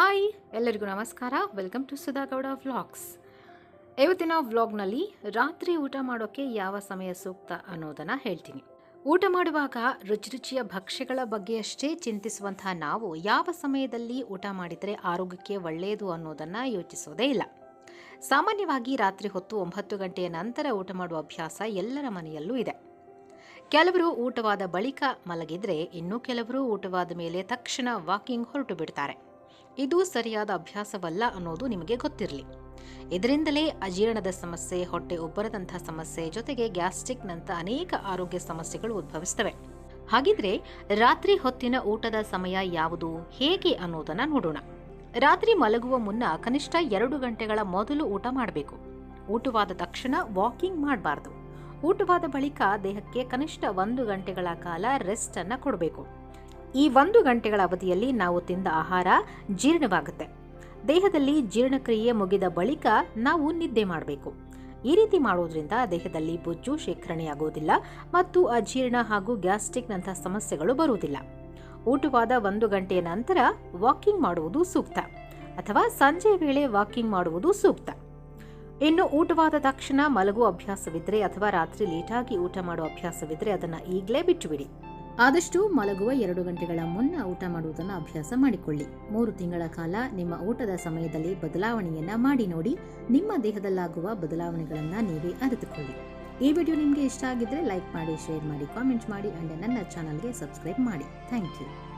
Hi ಎಲ್ಲರಿಗೂ ನಮಸ್ಕಾರ. Welcome to ಸುಧಾಗೌಡ vlogs ಇವತ್ತಿನ ವ್ಲಾಗ್ನಲ್ಲಿ ರಾತ್ರಿ ಊಟ ಮಾಡೋಕ್ಕೆ ಯಾವ ಸಮಯ ಸೂಕ್ತ ಅನ್ನೋದನ್ನು ಹೇಳ್ತೀನಿ. ಊಟ ಮಾಡುವಾಗ ರುಚಿ ರುಚಿಯ ಭಕ್ಷ್ಯಗಳ ಬಗ್ಗೆಯಷ್ಟೇ ಚಿಂತಿಸುವಂತಹ ನಾವು ಯಾವ ಸಮಯದಲ್ಲಿ ಊಟ ಮಾಡಿದರೆ ಆರೋಗ್ಯಕ್ಕೆ ಒಳ್ಳೆಯದು ಅನ್ನೋದನ್ನು ಯೋಚಿಸೋದೇ ಇಲ್ಲ. ಸಾಮಾನ್ಯವಾಗಿ ರಾತ್ರಿ ಹೊತ್ತು ಒಂಬತ್ತು ಗಂಟೆಯ ನಂತರ ಊಟ ಮಾಡುವ ಅಭ್ಯಾಸ ಎಲ್ಲರ ಮನೆಯಲ್ಲೂ ಇದೆ. ಕೆಲವರು ಊಟವಾದ ಬಳಿಕ ಮಲಗಿದರೆ ಇನ್ನು ಕೆಲವರು ಊಟವಾದ ಮೇಲೆ ತಕ್ಷಣ ವಾಕಿಂಗ್ ಹೊರಟು ಬಿಡ್ತಾರೆ. ಇದು ಸರಿಯಾದ ಅಭ್ಯಾಸವಲ್ಲ ಅನ್ನೋದು ನಿಮಗೆ ಗೊತ್ತಿರಲಿ. ಇದರಿಂದಲೇ ಅಜೀರ್ಣದ ಸಮಸ್ಯೆ, ಹೊಟ್ಟೆ ಉಬ್ಬರದಂಥ ಸಮಸ್ಯೆ ಜೊತೆಗೆ ಗ್ಯಾಸ್ಟ್ರಿಕ್ನಂಥ ಅನೇಕ ಆರೋಗ್ಯ ಸಮಸ್ಯೆಗಳು ಉದ್ಭವಿಸ್ತವೆ. ಹಾಗಿದ್ರೆ ರಾತ್ರಿ ಹೊತ್ತಿನ ಊಟದ ಸಮಯ ಯಾವುದು, ಹೇಗೆ ಅನ್ನೋದನ್ನ ನೋಡೋಣ. ರಾತ್ರಿ ಮಲಗುವ ಮುನ್ನ ಕನಿಷ್ಠ ಎರಡು ಗಂಟೆಗಳ ಮೊದಲು ಊಟ ಮಾಡಬೇಕು. ಊಟವಾದ ತಕ್ಷಣ ವಾಕಿಂಗ್ ಮಾಡಬಾರ್ದು. ಊಟವಾದ ಬಳಿಕ ದೇಹಕ್ಕೆ ಕನಿಷ್ಠ ಒಂದು ಗಂಟೆಗಳ ಕಾಲ ರೆಸ್ಟ್ ಅನ್ನ ಕೊಡಬೇಕು. ಈ ಒಂದು ಗಂಟೆಗಳ ಅವಧಿಯಲ್ಲಿ ನಾವು ತಿಂದ ಆಹಾರ ಜೀರ್ಣವಾಗುತ್ತೆ. ದೇಹದಲ್ಲಿ ಜೀರ್ಣಕ್ರಿಯೆ ಮುಗಿದ ಬಳಿಕ ನಾವು ನಿದ್ದೆ ಮಾಡಬೇಕು. ಈ ರೀತಿ ಮಾಡೋದ್ರಿಂದ ದೇಹದಲ್ಲಿ ಬೊಜ್ಜು ಶೇಖರಣೆಯಾಗುವುದಿಲ್ಲ ಮತ್ತು ಅಜೀರ್ಣ ಹಾಗೂ ಗ್ಯಾಸ್ಟ್ರಿಕ್ನಂತಹ ಸಮಸ್ಯೆಗಳು ಬರುವುದಿಲ್ಲ. ಊಟವಾದ ಒಂದು ಗಂಟೆಯ ನಂತರ ವಾಕಿಂಗ್ ಮಾಡುವುದು ಸೂಕ್ತ ಅಥವಾ ಸಂಜೆ ವೇಳೆ ವಾಕಿಂಗ್ ಮಾಡುವುದು ಸೂಕ್ತ. ಇನ್ನು ಊಟವಾದ ತಕ್ಷಣ ಮಲಗುವ ಅಭ್ಯಾಸವಿದ್ರೆ ಅಥವಾ ರಾತ್ರಿ ಲೇಟಾಗಿ ಊಟ ಮಾಡುವ ಅಭ್ಯಾಸವಿದ್ರೆ ಅದನ್ನು ಈಗಲೇ ಬಿಟ್ಟುಬಿಡಿ. ಆದಷ್ಟು ಮಲಗುವ ಎರಡು ಗಂಟೆಗಳ ಮುನ್ನ ಊಟ ಮಾಡುವುದನ್ನು ಅಭ್ಯಾಸ ಮಾಡಿಕೊಳ್ಳಿ. ಮೂರು ತಿಂಗಳ ಕಾಲ ನಿಮ್ಮ ಊಟದ ಸಮಯದಲ್ಲಿ ಬದಲಾವಣೆಯನ್ನ ಮಾಡಿ ನೋಡಿ, ನಿಮ್ಮ ದೇಹದಲ್ಲಾಗುವ ಬದಲಾವಣೆಗಳನ್ನ ನೀವೇ ಅರಿತುಕೊಳ್ಳಿ. ಈ ವಿಡಿಯೋ ನಿಮಗೆ ಇಷ್ಟ ಆಗಿದ್ರೆ ಲೈಕ್ ಮಾಡಿ, ಶೇರ್ ಮಾಡಿ, ಕಾಮೆಂಟ್ ಮಾಡಿ, ಅಂಡ್ ನನ್ನ ಚಾನಲ್ಗೆ ಸಬ್ಸ್ಕ್ರೈಬ್ ಮಾಡಿ. Thank you.